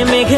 আকাশে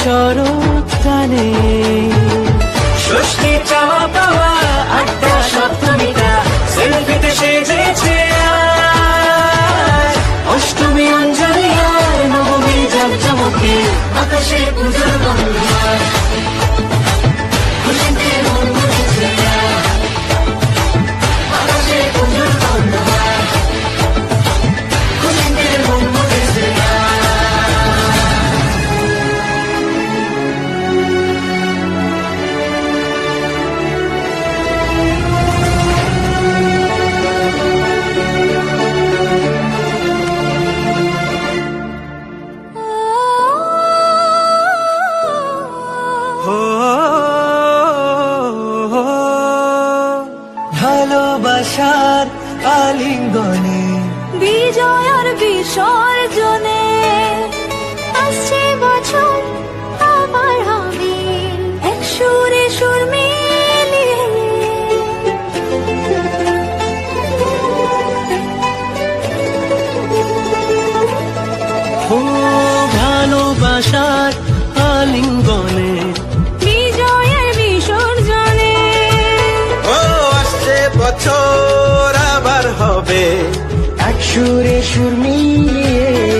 হিমেল শরৎ টানে ষষ্ঠী চাওয়া পাওয়া আড্ডা সপ্তমীটা, সেলফিতে সেজেছে। অষ্টমী অঞ্জলি আর নবমী জামকে আকাশে পুজোর ভালোবাসার আলিঙ্গনে বিজয়ের বিসর্জনে। ও আসছে বছর আবার হবে। এক সুরে সুর মিলিয়ে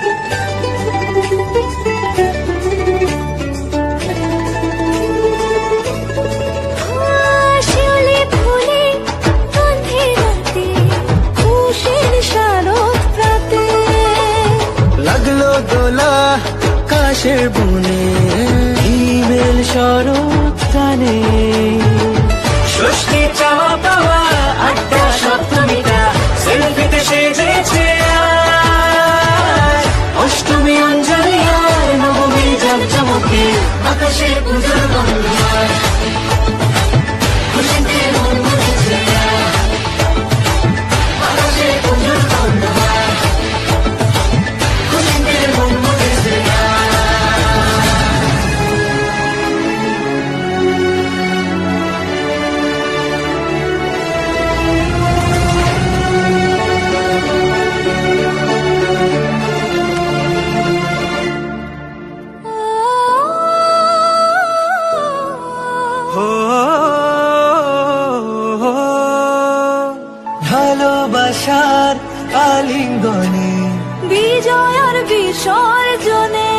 আর বিসর্জনে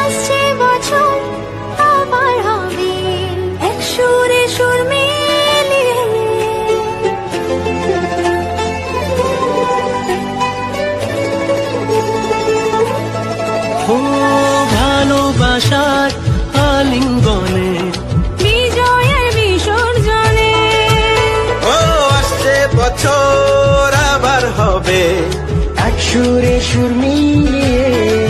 আসছে বছর আবার হবে এক সুরে সুর ভালোবাসার আলিঙ্গনে সুরে সুর মিলিয়ে